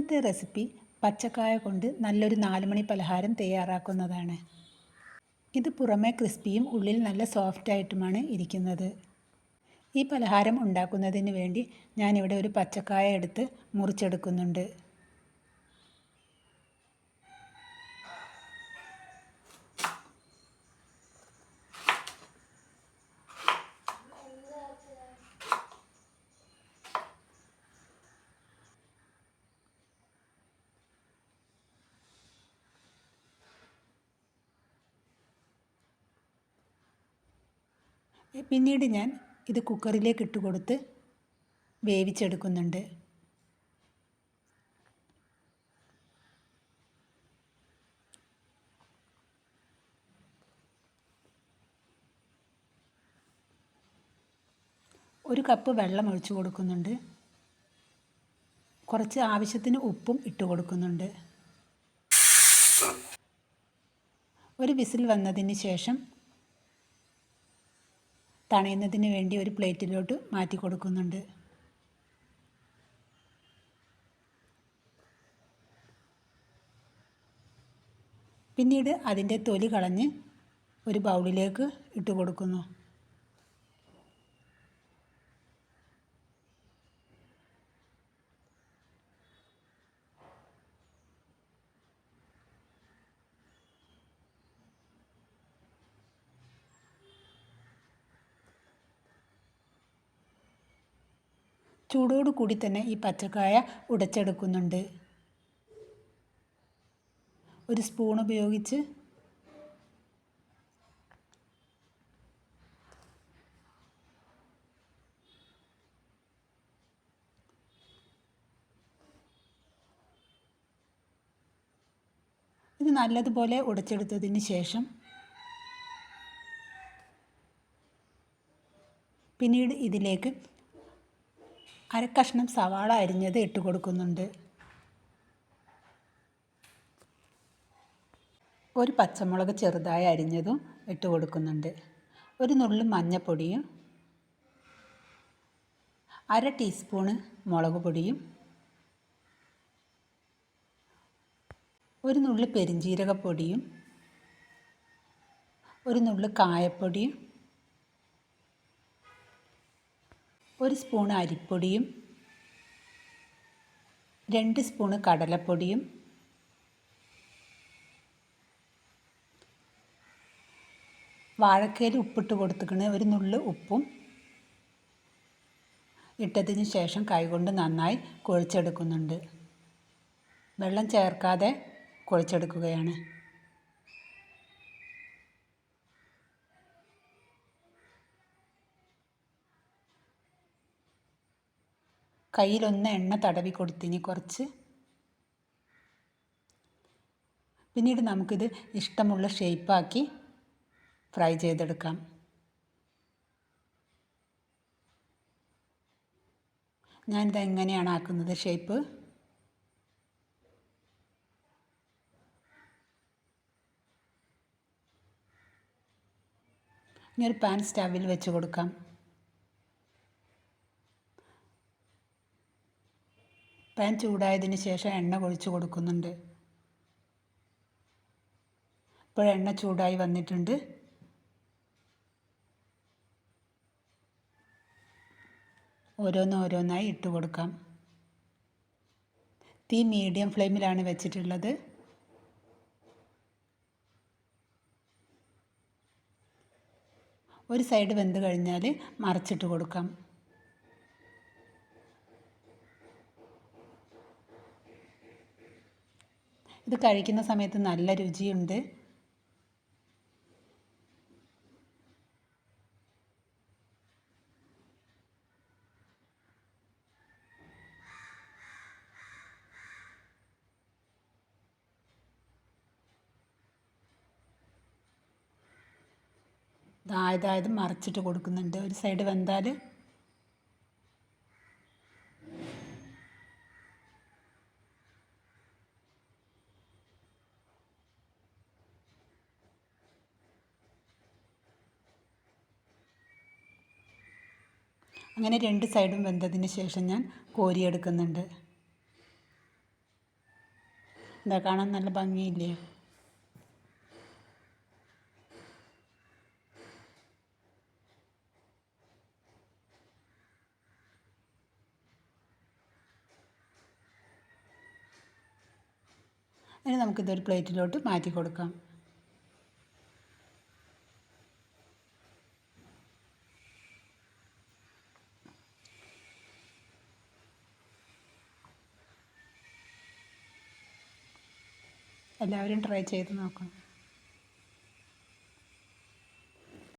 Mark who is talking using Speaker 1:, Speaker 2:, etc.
Speaker 1: ഇന്നത്തെ റെസിപ്പി പച്ചക്കായ കൊണ്ട് നല്ലൊരു നാലുമണി പലഹാരം തയ്യാറാക്കുന്നതാണ്. ഇത് പുറമേ ക്രിസ്പിയും ഉള്ളിൽ നല്ല സോഫ്റ്റ് ആയിട്ടുമാണ് ഇരിക്കുന്നത്. ഈ പലഹാരം ഉണ്ടാക്കുന്നതിന് വേണ്ടി ഞാനിവിടെ ഒരു പച്ചക്കായ എടുത്ത് മുറിച്ചെടുക്കുന്നുണ്ട്. പിന്നീട് ഞാൻ ഇത് കുക്കറിലേക്ക് ഇട്ട് കൊടുത്ത് വേവിച്ചെടുക്കുന്നുണ്ട്. ഒരു കപ്പ് വെള്ളം ഒഴിച്ചു കൊടുക്കുന്നുണ്ട്. കുറച്ച് ആവശ്യത്തിന് ഉപ്പും ഇട്ട് കൊടുക്കുന്നുണ്ട്. ഒരു വിസിൽ വന്നതിന് ശേഷം തണയുന്നതിന് വേണ്ടി ഒരു പ്ലേറ്റിലോട്ട് മാറ്റി കൊടുക്കുന്നുണ്ട്. പിന്നീട് അതിന്റെ തൊലി കളഞ്ഞ് ഒരു ബൗളിലേക്ക് ഇട്ട് കൊടുക്കുന്നു. ചൂടോടു കൂടി തന്നെ ഈ പച്ചക്കായ ഉടച്ചെടുക്കുന്നുണ്ട്. ഒരു സ്പൂൺ ഉപയോഗിച്ച് ഇത് നല്ലതുപോലെ ഉടച്ചെടുത്തതിന് ശേഷം പിന്നീട് ഇതിലേക്ക് അരക്കഷ്ണം സവാള അരിഞ്ഞത് ഇട്ട് കൊടുക്കുന്നുണ്ട്. ഒരു പച്ചമുളക് ചെറുതായി അരിഞ്ഞതും ഇട്ട് കൊടുക്കുന്നുണ്ട്. ഒരു നുള്ളു മഞ്ഞൾപ്പൊടിയും അര ടീസ്പൂണ് മുളക് പൊടിയും ഒരു നുള്ളു പെരിഞ്ജീരകപ്പൊടിയും ഒരു നുള്ളു കായപ്പൊടിയും ഒരു സ്പൂൺ അരിപ്പൊടിയും രണ്ട് സ്പൂണ് കടലപ്പൊടിയും വാഴക്കയിൽ ഉപ്പിട്ട് കൊടുത്തിക്കണ ഒരു നുള്ള് ഉപ്പും ഇട്ടതിന് ശേഷം കൈകൊണ്ട് നന്നായി കുഴച്ചെടുക്കുന്നുണ്ട്. വെള്ളം ചേർക്കാതെ കുഴച്ചെടുക്കുകയാണ്. കയ്യിലൊന്ന് എണ്ണ തടവി കൊടുത്തിനി കുറച്ച്. പിന്നീട് നമുക്കിത് ഇഷ്ടമുള്ള ഷേപ്പാക്കി ഫ്രൈ ചെയ്തെടുക്കാം. ഞാനിത് എങ്ങനെയാണ് ആക്കുന്നത് ഷേപ്പ് ഇനി ഒരു പാൻ സ്റ്റാവിൽ വെച്ച് കൊടുക്കാം. പാൻ ചൂടായതിന് ശേഷം എണ്ണ ഒഴിച്ച് കൊടുക്കുന്നുണ്ട്. ഇപ്പോൾ എണ്ണ ചൂടായി വന്നിട്ടുണ്ട്. ഓരോന്നോരോന്നായി ഇട്ട് കൊടുക്കാം. തീ മീഡിയം ഫ്ലെയിമിലാണ് വെച്ചിട്ടുള്ളത്. ഒരു സൈഡ് വെന്ത് കഴിഞ്ഞാൽ മറിച്ചിട്ട് കൊടുക്കാം. ഇത് കഴിക്കുന്ന സമയത്ത് നല്ല രുചിയുണ്ട്. ഇതായതായത് മറിച്ചിട്ട് കൊടുക്കുന്നുണ്ട്. ഒരു സൈഡ് വെന്താൽ അങ്ങനെ രണ്ട് സൈഡും വെന്തതിന് ശേഷം ഞാൻ കോരിയെടുക്കുന്നുണ്ട് എന്താ കാണാൻ നല്ല ഭംഗിയില്ലേ? ഇനി നമുക്കിതൊരു പ്ലേറ്റിലോട്ട് മാറ്റി കൊടുക്കാം. എല്ലാവരും ട്രൈ ചെയ്ത് നോക്കണം.